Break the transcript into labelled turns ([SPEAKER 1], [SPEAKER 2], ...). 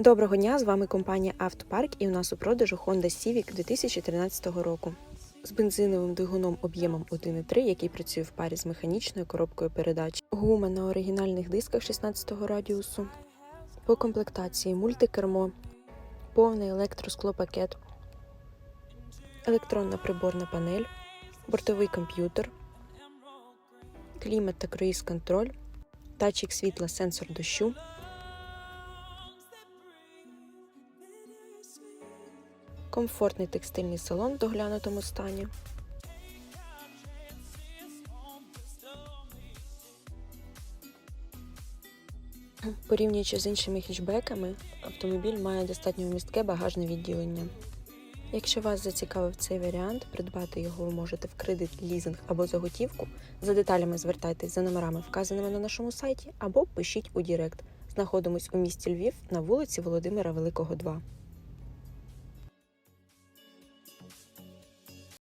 [SPEAKER 1] Доброго дня! З вами компанія Автопарк і у нас у продажу Honda Civic 2013 року з бензиновим двигуном об'ємом 1,3, який працює в парі з механічною коробкою передач. Гума на оригінальних дисках 16 радіусу. По комплектації мультикермо, повний електросклопакет, електронна приборна панель, бортовий комп'ютер, клімат та круїз контроль, датчик світла, сенсор дощу. Комфортний текстильний салон в доглянутому стані. Порівнюючи з іншими хетчбеками, автомобіль має достатньо вмістке багажне відділення. Якщо вас зацікавив цей варіант, придбати його ви можете в кредит, лізинг або за готівку. За деталями звертайтесь за номерами, вказаними на нашому сайті, або пишіть у Дірект. Знаходимось у місті Львів на вулиці Володимира Великого, 2.